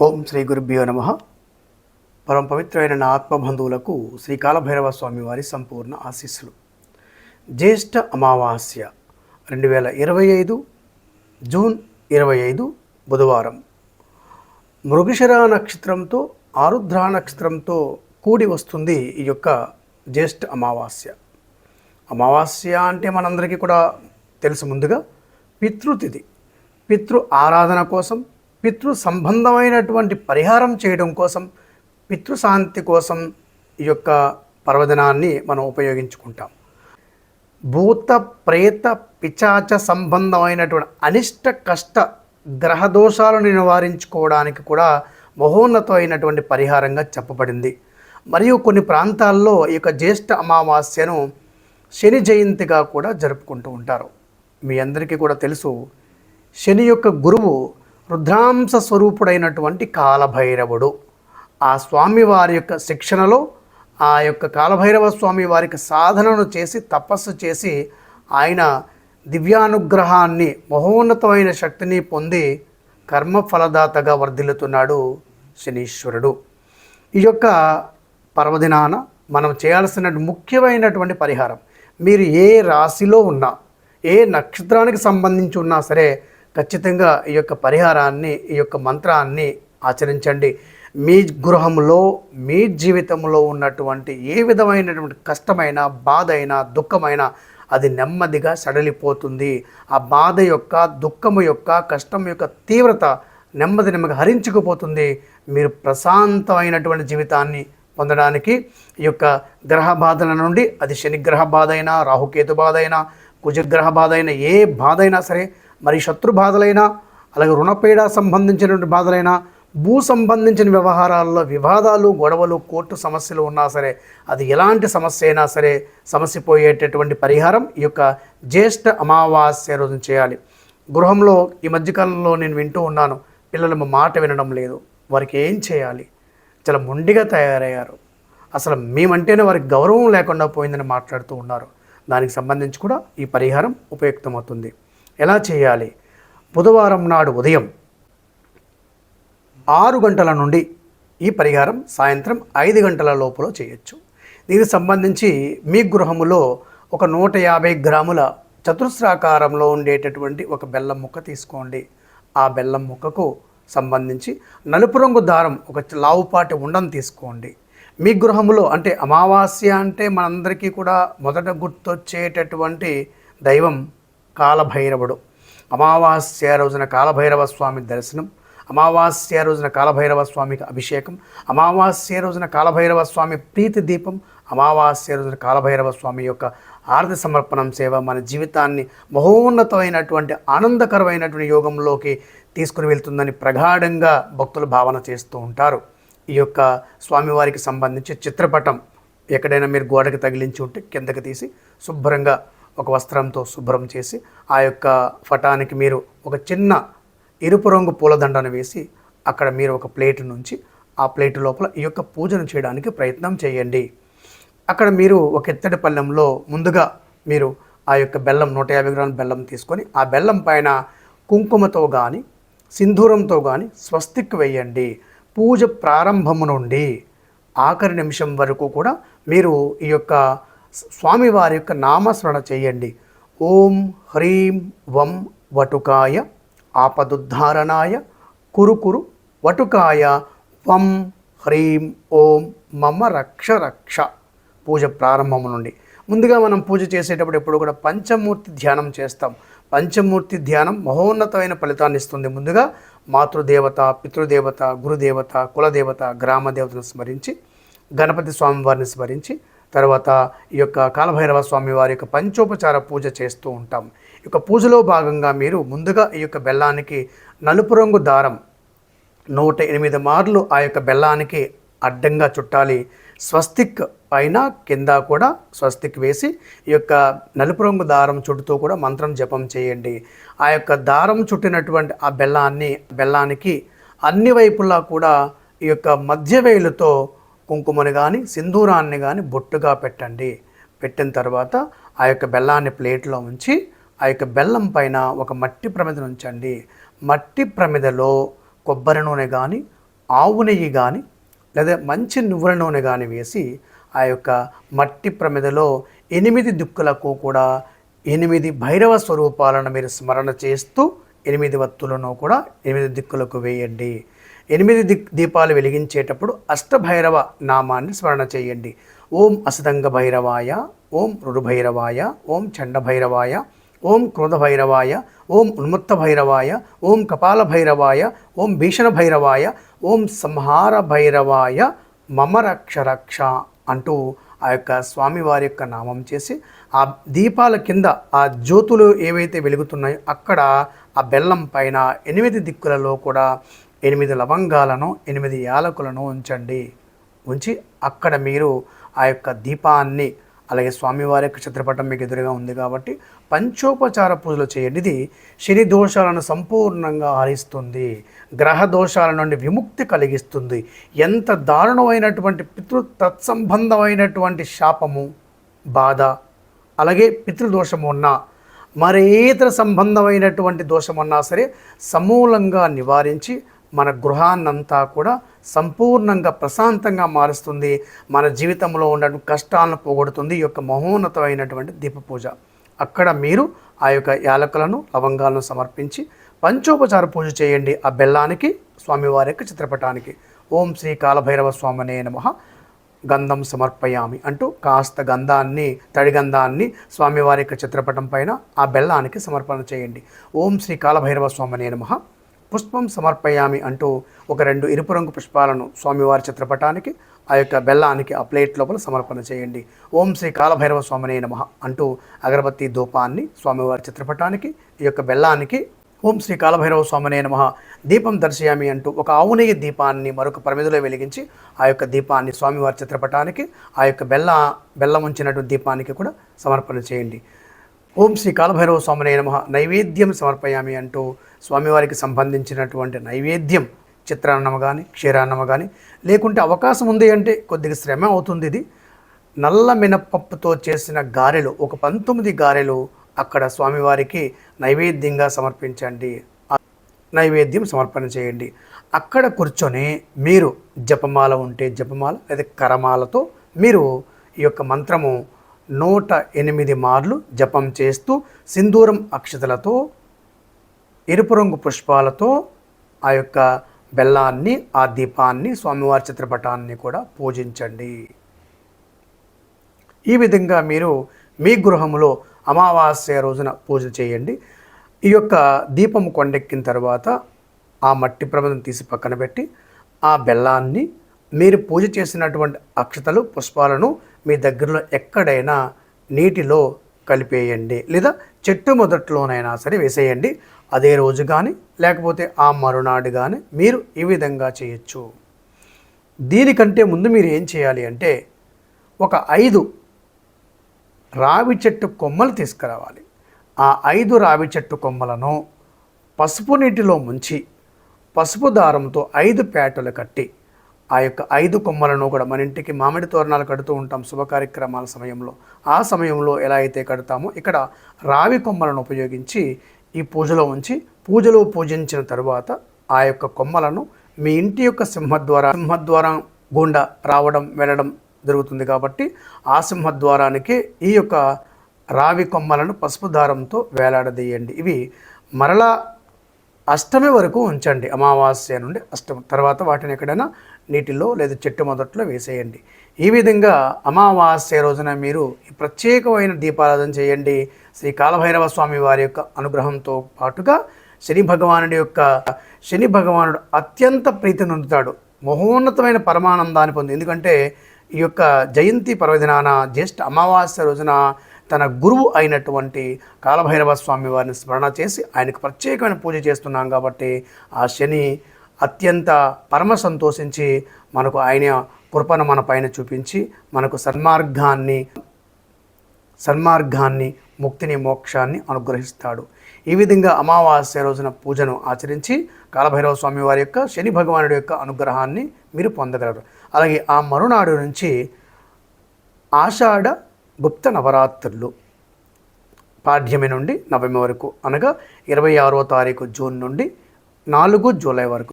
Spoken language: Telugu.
ఓం శ్రీ గురుభ్యో నమ. పరమ పవిత్రమైన నా ఆత్మబంధువులకు శ్రీ కాలభైరవ స్వామి వారి సంపూర్ణ ఆశీస్సులు. జ్యేష్ఠ అమావాస్య రెండు వేల ఇరవై ఐదు జూన్ ఇరవై ఐదు బుధవారం. మృగశిర నక్షత్రంతో ఆరుద్ర నక్షత్రంతో కూడి వస్తుంది ఈ యొక్క జ్యేష్ఠ అమావాస్య. అమావాస్య అంటే మనందరికీ కూడా తెలుసు ముందుగా పితృతిథి. పితృ ఆరాధన కోసం పితృ సంబంధమైనటువంటి పరిహారం చేయడం కోసం పితృశాంతి కోసం ఈ యొక్క పర్వదినాన్ని మనం ఉపయోగించుకుంటాం. భూత ప్రేత పిచాచ సంబంధమైనటువంటి అనిష్ట కష్ట గ్రహ దోషాలను నివారించుకోవడానికి కూడా మహోన్నతమైనటువంటి పరిహారంగా చెప్పబడింది. మరియు కొన్ని ప్రాంతాల్లో ఈ యొక్క జ్యేష్ఠ అమావాస్యను శని జయంతిగా కూడా జరుపుకుంటూ ఉంటారు. మీ అందరికీ కూడా తెలుసు శని యొక్క గురువు రుద్రాంశ స్వరూపుడైనటువంటి కాలభైరవుడు. ఆ స్వామి వారి యొక్క శిక్షణలో ఆ యొక్క కాలభైరవ స్వామి వారికి సాధనను చేసి తపస్సు చేసి ఆయన దివ్యానుగ్రహాన్ని మహోన్నతమైన శక్తిని పొంది కర్మఫలదాతగా వర్ధిల్లుతున్నాడు శనీశ్వరుడు. ఈ యొక్క పర్వదినాన మనం చేయాల్సిన ముఖ్యమైనటువంటి పరిహారం మీరు ఏ రాశిలో ఉన్నా ఏ నక్షత్రానికి సంబంధించి ఉన్నా సరే ఖచ్చితంగా ఈ యొక్క పరిహారాన్ని ఈ యొక్క మంత్రాన్ని ఆచరించండి. మీ గృహంలో మీ జీవితంలో ఉన్నటువంటి ఏ విధమైనటువంటి కష్టమైన బాధ అయినా దుఃఖమైన అది నెమ్మదిగా సడలిపోతుంది. ఆ బాధ యొక్క దుఃఖము యొక్క కష్టం యొక్క తీవ్రత నెమ్మది నెమ్మది హరించుకుపోతుంది. మీరు ప్రశాంతమైనటువంటి జీవితాన్ని పొందడానికి ఈ యొక్క గ్రహ బాధల నుండి అది శనిగ్రహ బాధ అయినా రాహుకేతు బాధ అయినా కుజగ్రహ బాధ అయినా ఏ బాధ అయినా సరే మరి శత్రు బాధలైనా అలాగే రుణపీడ సంబంధించినటువంటి బాధలైనా భూ సంబంధించిన వ్యవహారాల్లో వివాదాలు గొడవలు కోర్టు సమస్యలు ఉన్నా సరే అది ఎలాంటి సమస్య అయినా సరే సమస్య పోయేటటువంటి పరిహారం ఈ యొక్క జ్యేష్ఠ అమావాస్య రోజున చేయాలి. గృహంలో ఈ మధ్యకాలంలో నేను వింటూ ఉన్నాను పిల్లలు మాట వినడం లేదు వారికి ఏం చేయాలి? చాలా మొండిగా తయారయ్యారు. అసలు మేమంటేనే వారికి గౌరవం లేకుండా పోయిందని మాట్లాడుతూ ఉన్నారు. దానికి సంబంధించి కూడా ఈ పరిహారం ఉపయుక్తమవుతుంది. ఎలా చేయాలి? బుధవారం నాడు ఉదయం ఆరు గంటల నుండి ఈ పరిహారం సాయంత్రం ఐదు గంటల లోపల చేయొచ్చు. దీనికి సంబంధించి మీ గృహములో ఒక నూట యాభై గ్రాముల చతురస్రాకారంలో ఉండేటటువంటి ఒక బెల్లం ముక్క తీసుకోండి. ఆ బెల్లం ముక్కకు సంబంధించి నలుపు రంగు దారం ఒక లావుపాటి ఉండం తీసుకోండి. మీ గృహములో అంటే అమావాస్య అంటే మనందరికీ కూడా మొదట గుర్తొచ్చేటటువంటి దైవం కాలభైరవుడు. అమావాస్య రోజున కాలభైరవ స్వామి దర్శనం అమావాస్య రోజున కాలభైరవ స్వామికి అభిషేకం అమావాస్య రోజున కాలభైరవ స్వామి ప్రీతి దీపం అమావాస్య రోజున కాలభైరవ స్వామి యొక్క ఆరతి సమర్పణం సేవ మన జీవితాన్ని మహోన్నతమైనటువంటి ఆనందకరమైనటువంటి యోగంలోకి తీసుకుని వెళ్తుందని ప్రగాఢంగా భక్తులు భావన చేస్తూ ఉంటారు. ఈ యొక్క స్వామివారికి సంబంధించి చిత్రపటం ఎక్కడైనా మీరు గోడకి తగిలించి ఉంటే కిందకి తీసి శుభ్రంగా ఒక వస్త్రంతో శుభ్రం చేసి ఆ యొక్క పటానికి మీరు ఒక చిన్న ఎరుపు రంగు పూలదండను వేసి అక్కడ మీరు ఒక ప్లేట్ నుంచి ఆ ప్లేట్ లోపల ఈ యొక్క పూజను చేయడానికి ప్రయత్నం చేయండి. అక్కడ మీరు ఒక ఎత్తడి పళ్ళెంలో ముందుగా మీరు ఆ యొక్క బెల్లం నూట యాభై గ్రాముల బెల్లం తీసుకొని ఆ బెల్లం పైన కుంకుమతో కానీ సింధూరంతో కానీ స్వస్తిక్ వేయండి. పూజ ప్రారంభము నుండి ఆఖరి నిమిషం వరకు కూడా మీరు ఈ యొక్క స్వామివారి యొక్క నామస్మరణ చేయండి. ఓం హ్రీం వం వటుకాయ ఆపదుద్ధారణాయ కురుకురు వటుకాయ వం హ్రీం ఓం మమ రక్ష రక్ష. పూజ ప్రారంభం నుండి. ముందుగా మనం పూజ చేసేటప్పుడు ఎప్పుడు కూడా పంచమూర్తి ధ్యానం చేస్తాం. పంచమూర్తి ధ్యానం మహోన్నతమైన ఫలితాన్ని ఇస్తుంది. ముందుగా మాతృదేవత పితృదేవత గురుదేవత కులదేవత గ్రామదేవతను స్మరించి గణపతి స్వామివారిని స్మరించి తర్వాత ఈ యొక్క కాలభైరవ స్వామి వారి యొక్క పంచోపచార పూజ చేస్తూ ఉంటాం. ఈ యొక్క పూజలో భాగంగా మీరు ముందుగా ఈ యొక్క బెల్లానికి నలుపు రంగు దారం నూట ఎనిమిది మార్లు ఆ యొక్క బెల్లానికి అడ్డంగా చుట్టాలి. స్వస్తిక్ పైన కింద కూడా స్వస్తిక్ వేసి ఈ యొక్క నలుపు రంగు దారం చుట్టుతూ కూడా మంత్రం జపం చేయండి. ఆ యొక్క దారం చుట్టినటువంటి ఆ బెల్లాన్ని బెల్లానికి అన్ని వైపులా కూడా ఈ యొక్క మధ్య వేలుతో కుంకుమని కానీ సింధూరాన్ని కానీ బొట్టుగా పెట్టండి. పెట్టిన తర్వాత ఆ యొక్క బెల్లాన్ని ప్లేట్లో ఉంచి ఆ యొక్క బెల్లం పైన ఒక మట్టి ప్రమిదను ఉంచండి. మట్టి ప్రమిదలో కొబ్బరి నూనె కానీ ఆవు నెయ్యి కానీ లేదా మంచి నువ్వుల నూనె కానీ వేసి ఆ యొక్క మట్టి ప్రమిదలో ఎనిమిది దిక్కులకు కూడా ఎనిమిది భైరవ స్వరూపాలను మీరు స్మరణ చేస్తూ ఎనిమిది వత్తులను కూడా ఎనిమిది దిక్కులకు వేయండి. ఎనిమిది దిక్ దీపాలు వెలిగించేటప్పుడు అష్టభైరవ నామాన్ని స్మరణ చేయండి. ఓం అసదంగ భైరవాయ ఓం రుడుభైరవాయ ఓం చండభైరవాయ ఓం క్రోధ భైరవాయ ఓం ఉన్మత్త భైరవాయ ఓం కపాల భైరవాయ ఓం భీషణ భైరవాయ ఓం సంహార భైరవాయ మమ రక్ష రక్ష అంటూ ఆ యొక్క స్వామివారి యొక్క నామం చేసి ఆ దీపాల కింద ఆ జ్యోతులు ఏవైతే వెలుగుతున్నాయో అక్కడ ఆ బెల్లం పైన ఎనిమిది దిక్కులలో కూడా ఎనిమిది లవంగాలను ఎనిమిది యాలకులను ఉంచండి. ఉంచి అక్కడ మీరు ఆ యొక్క దీపాన్ని అలాగే స్వామివారి యొక్క చిత్రపటం మీకు ఎదురుగా ఉంది కాబట్టి పంచోపచార పూజలు చేయండి. ఇది శని దోషాలను సంపూర్ణంగా హరిస్తుంది గ్రహ దోషాల నుండి విముక్తి కలిగిస్తుంది. ఎంత దారుణమైనటువంటి పితృ తత్సంబంధమైనటువంటి శాపము బాధ అలాగే పితృదోషము ఉన్నా మరేతర సంబంధమైనటువంటి దోషం ఉన్నా సరే సమూలంగా నివారించి మన గృహాన్నంతా కూడా సంపూర్ణంగా ప్రశాంతంగా మారుస్తుంది. మన జీవితంలో ఉన్న కష్టాలను పోగొడుతుంది. ఈ యొక్క మహోన్నతమైనటువంటి దీప పూజ అక్కడ మీరు ఆ యొక్క యాలకులను లవంగాలను సమర్పించి పంచోపచార పూజ చేయండి. ఆ బెల్లానికి స్వామివారి యొక్క చిత్రపటానికి. ఓం శ్రీ కాలభైరవ స్వామినే నమ. గంధం సమర్పయామి అంటూ కాస్త గంధాన్ని తడి గంధాన్ని స్వామివారి యొక్క చిత్రపటం పైన ఆ బెల్లానికి సమర్పణ చేయండి. ఓం శ్రీ కాలభైరవ స్వామినే నమ. పుష్పం సమర్పయామి అంటూ ఒక రెండు ఎరుపు రంగు పుష్పాలను స్వామివారి చిత్రపటానికి ఆ యొక్క బెల్లానికి ఆ ప్లేట్ లోపల సమర్పణ చేయండి. ఓం శ్రీ కాలభైరవ స్వామినే నమ అంటూ అగరబత్తి ధూపాన్ని స్వామివారి చిత్రపటానికి ఈ యొక్క బెల్లానికి ఓం శ్రీ కాలభైరవ స్వామినే నమ దీపం దర్శయామి అంటూ ఒక ఆవునేయ దీపాన్ని మరొక పరిమిదిలో వెలిగించి ఆ యొక్క దీపాన్ని స్వామివారి చిత్రపటానికి ఆ యొక్క బెల్ల బెల్లం ఉంచినటువంటి దీపానికి కూడా సమర్పణ చేయండి. ఓం శ్రీ కాలభైరవ స్వామినే నమ. నైవేద్యం సమర్పయామి అంటూ స్వామివారికి సంబంధించినటువంటి నైవేద్యం చిత్రాన్నం కానీ క్షీరాన్నం కానీ లేకుంటే అవకాశం ఉంది అంటే కొద్దిగా శ్రమ అవుతుంది ఇది. నల్ల మినపప్పుతో చేసిన గారెలు ఒక పంతొమ్మిది గారెలు అక్కడ స్వామివారికి నైవేద్యంగా సమర్పించండి. నైవేద్యం సమర్పణ చేయండి. అక్కడ కూర్చొని మీరు జపమాల ఉంటే జపమాల లేదా కరమాలతో మీరు ఈ యొక్క మంత్రము నూట ఎనిమిది మార్లు జపం చేస్తూ సింధూరం అక్షతలతో ఎరుపు రంగు పుష్పాలతో ఆ యొక్క బెల్లాన్ని ఆ దీపాన్ని స్వామివారి చిత్రపటాన్ని కూడా పూజించండి. ఈ విధంగా మీరు మీ గృహంలో అమావాస్య రోజున పూజ చేయండి. ఈ యొక్క దీపం కొండెక్కిన తర్వాత ఆ మట్టి ప్రబంధం తీసి పక్కన పెట్టి ఆ బెల్లాన్ని మీరు పూజ చేసినటువంటి అక్షతలు పుష్పాలను మీ దగ్గరలో ఎక్కడైనా నీటిలో కలిపేయండి లేదా చెట్టు మొదట్లోనైనా సరే వేసేయండి. అదే రోజు కానీ లేకపోతే ఆ మరునాడు కానీ మీరు ఈ విధంగా చేయొచ్చు. దీనికంటే ముందు మీరు ఏం చేయాలి అంటే ఒక ఐదు రావి చెట్టు కొమ్మలు తీసుకురావాలి. ఆ ఐదు రావి చెట్టు కొమ్మలను పసుపు నీటిలో ముంచి పసుపు దారంతో ఐదు పేటలు కట్టి ఆ యొక్క ఐదు కొమ్మలను కూడా మన ఇంటికి మామిడి తోరణాలు కడుతూ ఉంటాం శుభ కార్యక్రమాల సమయంలో. ఆ సమయంలో ఎలా అయితే కడతామో ఇక్కడ రావి కొమ్మలను ఉపయోగించి ఈ పూజలో ఉంచి పూజలో పూజించిన తరువాత ఆ యొక్క కొమ్మలను మీ ఇంటి యొక్క సింహద్వార సింహద్వారం గుండా రావడం వెళ్ళడం జరుగుతుంది కాబట్టి ఆ సింహద్వారానికి ఈ యొక్క రావి కొమ్మలను పసుపు దారంతో వేలాడదీయండి. ఇవి మరలా అష్టమి వరకు ఉంచండి. అమావాస్య నుండి అష్టమి తర్వాత వాటిని ఎక్కడైనా నీటిలో లేదా చెట్టు మొదట్లో వేసేయండి. ఈ విధంగా అమావాస్య రోజున మీరు ఈ ప్రత్యేకమైన దీపారాధన చేయండి. శ్రీ కాలభైరవ స్వామి వారి యొక్క అనుగ్రహంతో పాటుగా శని భగవానుడి యొక్క శని భగవానుడు అత్యంత ప్రీతి నొందుతాడు. మహోన్నతమైన పరమానందాన్ని పొంది ఎందుకంటే ఈ యొక్క జయంతి పర్వదినాన జ్యేష్ఠ అమావాస్య రోజున తన గురువు అయినటువంటి కాలభైరవ స్వామి వారిని స్మరణ చేసి ఆయనకు ప్రత్యేకమైన పూజ చేస్తున్నాం కాబట్టి ఆ శని అత్యంత పరమ సంతోషించి మనకు ఆయన కృపను మన పైన చూపించి మనకు సన్మార్గాన్ని సన్మార్గాన్ని ముక్తిని మోక్షాన్ని అనుగ్రహిస్తాడు. ఈ విధంగా అమావాస్య రోజున పూజను ఆచరించి కాలభైరవ స్వామి వారి యొక్క శని భగవానుడి యొక్క అనుగ్రహాన్ని మీరు పొందగలరు. అలాగే ఆ మరునాడు నుంచి ఆషాఢ గుప్త నవరాత్రులు పాఠ్యమి నుండి నవమి వరకు అనగా ఇరవై ఆరో తారీఖు జూన్ నుండి నాలుగు జూలై వరకు.